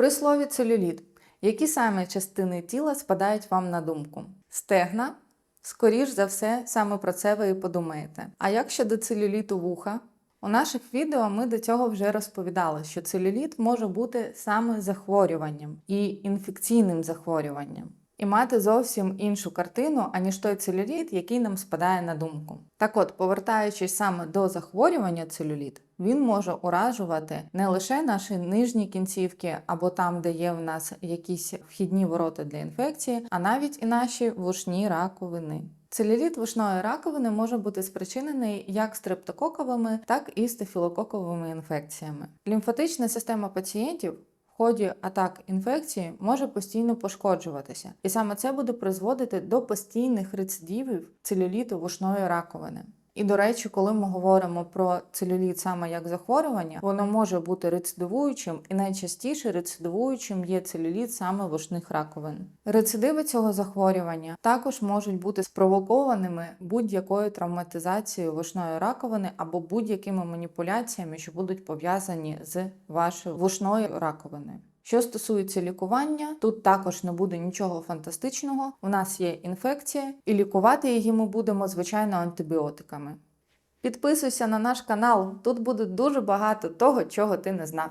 При слові целюліт, які саме частини тіла спадають вам на думку? Стегна? Скоріш за все, саме про це ви і подумаєте. А як щодо целюліту вуха? У наших відео ми до цього вже розповідали, що целюліт може бути саме захворюванням і інфекційним захворюванням, і мати зовсім іншу картину, аніж той целюліт, який нам спадає на думку. Так от, повертаючись саме до захворювання целюліт, він може уражувати не лише наші нижні кінцівки або там, де є в нас якісь вхідні ворота для інфекції, а навіть і наші вушні раковини. Целюліт вушної раковини може бути спричинений як стрептококовими, так і стафілококовими інфекціями. Лімфатична система пацієнтів ході атак інфекції може постійно пошкоджуватися, і саме це буде призводити до постійних рецидивів целюліту вушної раковини. І до речі, коли ми говоримо про целюліт саме як захворювання, воно може бути рецидивуючим, і найчастіше рецидивуючим є целюліт саме вушних раковин. Рецидиви цього захворювання також можуть бути спровокованими будь-якою травматизацією вушної раковини або будь-якими маніпуляціями, що будуть пов'язані з вашою вушною раковиною. Що стосується лікування, тут також не буде нічого фантастичного. У нас є інфекція, і лікувати її ми будемо звичайно антибіотиками. Підписуйся на наш канал, тут буде дуже багато того, чого ти не знав.